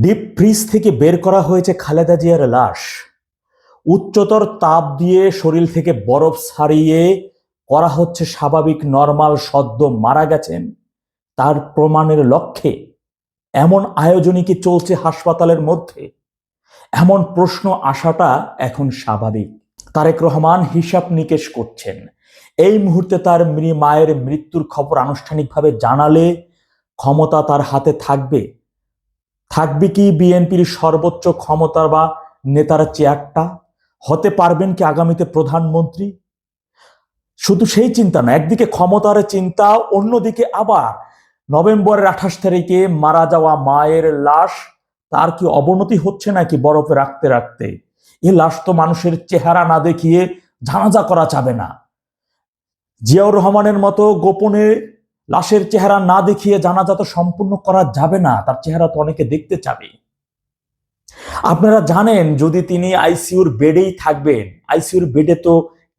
Deep fridge থেকে বের করা হয়েছে খালেদা জিয়ার লাশ। উচ্চতর তাপ দিয়ে শরীর থেকে বরফ ছাড়িয়ে করা হচ্ছে স্বাভাবিক, নর্মাল, সদ্য মারা গেছেন। তার প্রমাণের লক্ষ্যে এমন আয়োজনই কি চলছে হাসপাতালের মধ্যে? এমন প্রশ্ন আসাটা এখন স্বাভাবিক। তারেক রহমান হিসাব নিকেশ করছেন। এই মুহূর্তে তার মায়ের মৃত্যুর খবর আনুষ্ঠানিকভাবে জানালে ক্ষমতা তার হাতে থাকবে থাকবে কি বিএনপির সর্বোচ্চ ক্ষমতা বা নেতার চেয়ারটা হতে পারবেন কি আগামীতে প্রধানমন্ত্রী? শুধু সেই চিন্তা না একদিকে ক্ষমতার চিন্তা, অন্যদিকে আবার নভেম্বরের আঠাশ তারিখে মারা যাওয়া মায়ের লাশ, তার কি অবনতি হচ্ছে নাকি বরফে রাখতে রাখতে? এ লাশ তো মানুষের চেহারা না দেখিয়ে জানাজা করা যাবে না। জিয়াউর রহমানের মতো গোপনে লাশের চেহারা না দেখিয়ে জানাজা তো সম্পূর্ণ করা যাবে না, তার চেহারা তো অনেকে দেখতে চাবে। আপনারা জানেন, যদি তিনি আইসিইউর বেডেই থাকবেন, আইসিইউর বেডে তো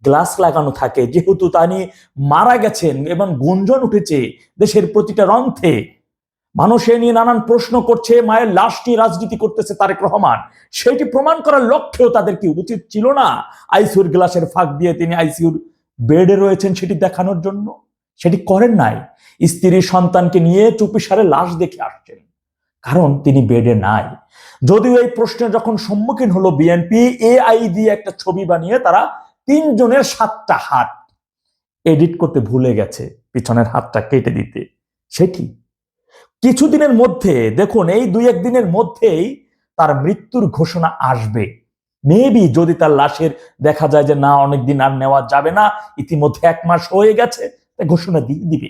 গ্লাস লাগানো থাকে, যেহেতু তিনি মারা গেছেন এবং গুঞ্জন উঠেছে দেশের প্রতিটা রন্থে মানুষ এ নিয়ে নানান প্রশ্ন করছে, মায়ের লাশ নিয়ে রাজনীতি করতেছে তারেক রহমান। সেটি প্রমাণ করার লক্ষ্যেও তাদের কি উচিত ছিল না আইসিউর গ্লাসের ফাঁক দিয়ে তিনি আইসিইউর বেডে রয়েছেন সেটি দেখানোর জন্য? সেটি করেন নাই। স্ত্রী সন্তানকে নিয়ে চুপিসারে লাশ দেখে আসছেন, কারণ তিনি বেডে নাই। যদিও এই প্রশ্নের যখন সম্মুখীন হলো বিএনপি এআই দিয়ে একটা ছবি বানিয়ে তারা তিনজনের সাতটা হাত এডিট করতে ভুলে গেছে, পিছনের হাতটা কেটে দিতে। সেটি কিছুদিনের মধ্যে, দেখুন, এই দুই একদিনের মধ্যেই তার মৃত্যুর ঘোষণা আসবে। মেবি যদি তার লাশের দেখা যায় যে না, অনেকদিন আর নেওয়া যাবে না, ইতিমধ্যে এক মাস হয়ে গেছে ঘোষণা দিবে।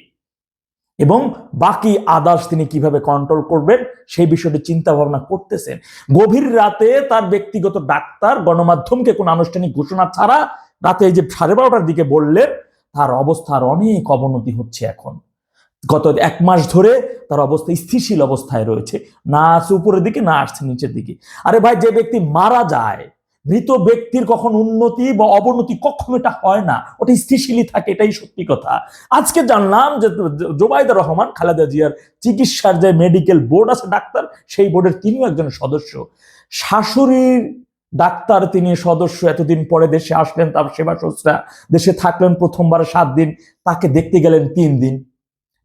এবং বাকি আদার্স তিনি কীভাবে কন্ট্রোল করবেন, সেই বিষয়টি চিন্তা ভাবনা করতেছেন। গভীর রাতে তার ব্যক্তিগত ডাক্তার গণমাধ্যমকে কোনো আনুষ্ঠানিক ঘোষণা ছাড়া রাতে এই যে সাড়ে বারোটার দিকে বললেন, তার অবস্থার অনেক অবনতি হচ্ছে এখন। গত এক মাস ধরে তার অবস্থা স্থিতিশীল অবস্থায় রয়েছে, না আছে উপরের দিকে, না আসছে নিচের দিকে। আরে ভাই, যে ব্যক্তি মারা যায় মৃত ব্যক্তির কখন উন্নতি বা অবনতি কখনো এটা হয় না। ওটা স্থিতিশীলই থাকে, এটাই সত্যি কথা। আজকে জানলাম যে জোবাইদা রহমান, খালেদা জিয়ার চিকিৎসার যে মেডিকেল বোর্ড আছে, ডাক্তার, সেই বোর্ডের তিনিও একজন সদস্য। শাশুড়ির ডাক্তার তিনি সদস্য, এতদিন পরে দেশে আসলেন, তার সেবা শুশ্রা দেশে থাকলেন প্রথমবার সাত দিন, তাকে দেখতে গেলেন তিন দিন।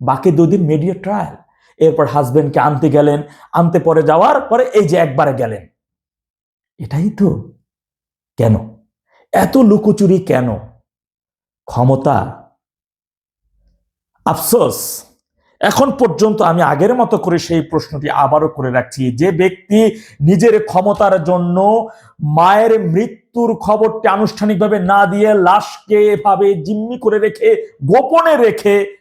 বাকি দুদিন মিডিয়া ট্রায়াল এরপর হাজবেন্ডকে আনতে গেলেন, আনতে পরে যাওয়ার পরে এই যে একবারে গেলেন। এটাই তো কেন? এত লুকোচুরি কেন? ক্ষমতা? আফসোস। এখন পর্যন্ত আমি আগের মতো করে সেই প্রশ্নটি আবারও করে রাখছি। যে ব্যক্তি নিজের ক্ষমতার জন্য মায়ের মৃত্যুর খবরটি আনুষ্ঠানিকভাবে না দিয়ে লাশকে এভাবে জিম্মি করে রেখে, গোপনে রেখে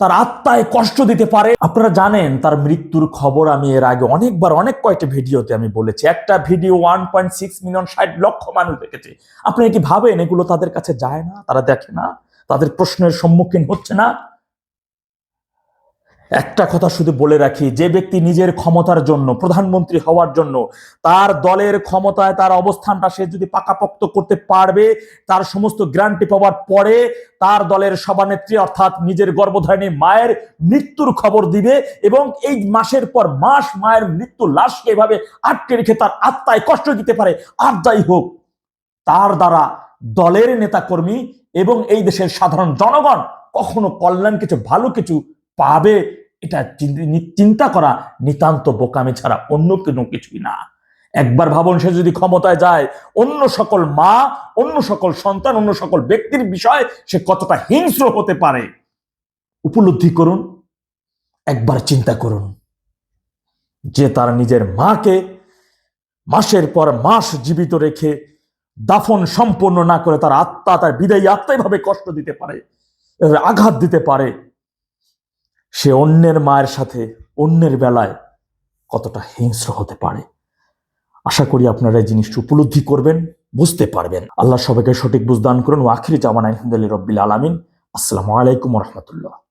তার আত্মায় কষ্ট দিতে পারে। আপনারা জানেন, তার মৃত্যুর খবর আমি এর আগে অনেকবার, অনেক কয়েকটা ভিডিওতে আমি বলেছি। একটা video one point six million ষাট লক্ষ মানুষ দেখেছে। আপনি কি ভাবেন, এগুলো তাদের কাছে যায় না? তারা দেখে না? তাদের প্রশ্নের সম্মুখীন হচ্ছে না? একটা কথা শুধু বলে রাখি, যে ব্যক্তি নিজের ক্ষমতার জন্য, প্রধানমন্ত্রী হওয়ার জন্য, তার দলের ক্ষমতায় তার অবস্থানটা সে যদি পাকাপোক্ত করতে পারবে, তার সমস্ত গ্রান্টি পাওয়ার পরে তার দলের সভানেত্রী অর্থাৎ নিজের গর্ভধারিণী মায়ের মৃত্যুর খবর দিবে এবং এই মাসের পর মাস মায়ের মৃত্যু লাশকে এভাবে আটকে রেখে তার আত্মায় কষ্ট দিতে পারে, আর যাই হোক, তার দ্বারা দলের নেতাকর্মী এবং এই দেশের সাধারণ জনগণ কখনো কল্যাণ কিছু, ভালো কিছু পাবে, এটা চিন- চিন্তা করা নিতান্ত বোকামি ছাড়া অন্য কোনো কিছুই না। একবার ভাবুন, সে যদি ক্ষমতায় যায়, অন্য সকল মা, অন্য সকল সন্তান, অন্য সকল ব্যক্তির বিষয় সে কতটা হিংস্র হতে পারে? উপলব্ধি করুন, একবার চিন্তা করুন। যে তার নিজের মাকে মাসের পর মাস জীবিত রেখে দাফন সম্পূর্ণ না করে তার আত্মা তার বিদায়ী আত্মাই ভাবে কষ্ট দিতে পারে আঘাত দিতে পারে সে অন্যের মায়ের সাথে অন্যের বেলায় কতটা হিংস্র হতে পারে। আশা করি আপনারা এই জিনিসটি উপলব্ধি করবেন, বুঝতে পারবেন। আল্লাহ সবাইকে সঠিক বুঝদান করুন। ও আখিরি জামান আলহামদুলিল্লাহ রব্বিল আলমিন। আসসালামু আলাইকুম রহমতুল্লাহ।